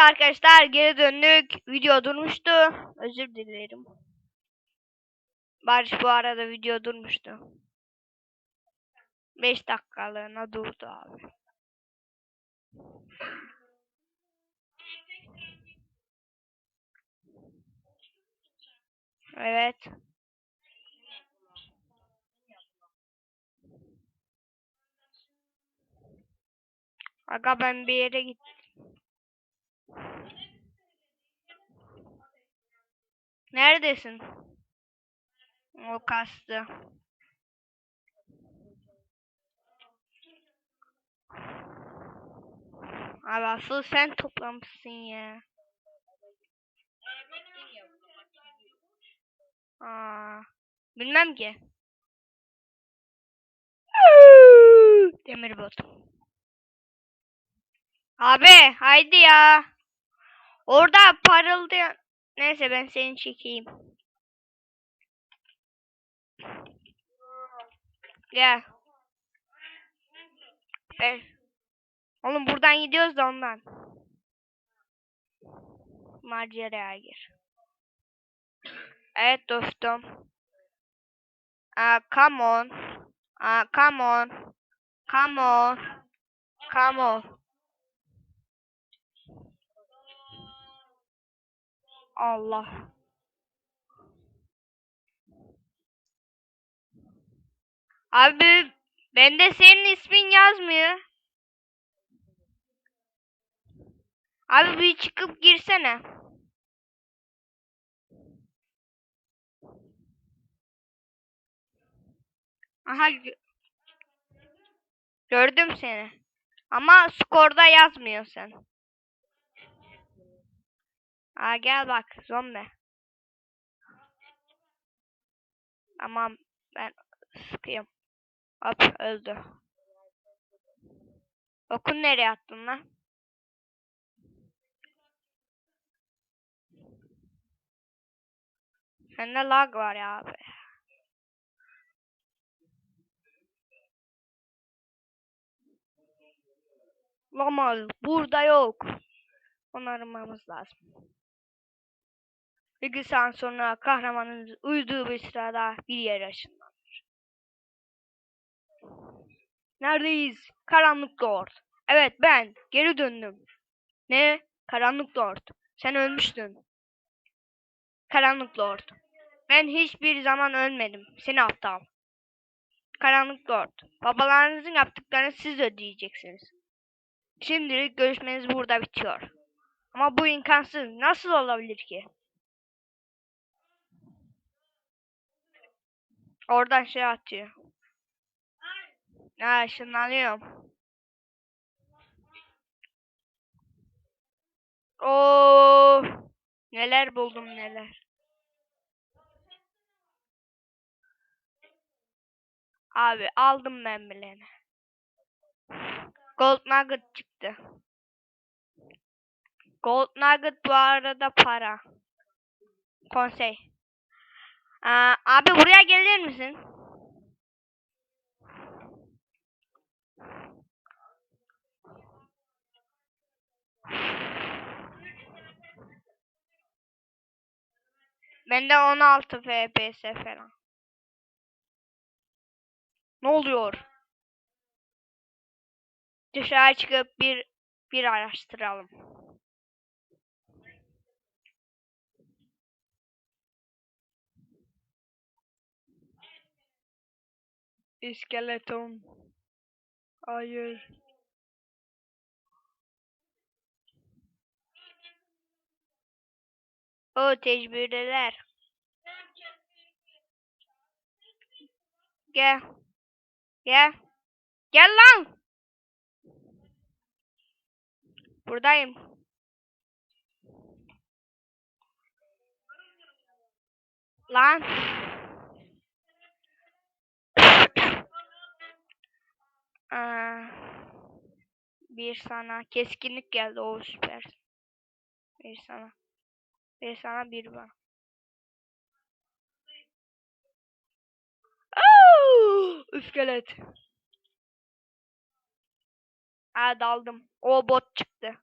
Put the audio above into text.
arkadaşlar geri döndük. Video durmuştu. Özür dilerim. Barış bu arada video durmuştu. 5 dakikalığına durdu abi. Evet. Aga ben bir yere gittim. Neredesin? O kastı. Abi asıl sen toplamışsın ya. Aa, bilmem ki. Demir bot. Abi haydi ya. Orada parıldayan. Neyse ben seni çekeyim. Gel. Ver. Oğlum buradan gidiyoruz da ondan. Maceraya gir. Evet dostum. Uh, come on. Uh, come on. Come on. Come on. Allah. Abi bende senin ismin yazmıyor. Abi bir çıkıp girsene. Aha gö- gördüm seni. Ama skorda yazmıyor sen. Aa gel bak zombi. Tamam ben sıkayım. Hop öldü. Okun nereye attın lan? Sende lag var ya abi. Lamaz burada yok. Onu aramamız lazım. Saat sonra kahramanın uyuduğu bir sırada bir yere ışınlanır. Neredeyiz? Karanlık Lord. Evet ben geri döndüm. Ne? Karanlık Lord. Sen ölmüştün. Karanlık Lord. Ben hiçbir zaman ölmedim. Seni aptal. Karanlık Lord. Babalarınızın yaptıklarını siz ödeyeceksiniz. Şimdilik görüşmeniz burada bitiyor. Ama bu imkansız. Nasıl olabilir ki? Oradan şey atıyor. Ha ışınlanıyorum. Oo, neler buldum neler. Abi aldım ben bileni. Gold Nugget çıktı. Gold Nugget bu arada para. Konsey. Aa, abi buraya gelir misin? Bende 16 FPS falan. Ne oluyor? Dışarı çıkıp bir bir araştıralım. İskeleton. Hayır. O tecrübeler. Gel. Gel. Gel lan. Buradayım. Lan. Aa, bir sana keskinlik geldi o süper. Bir sana. Bir sana bir bana. İskelet. Aa daldım. O bot çıktı.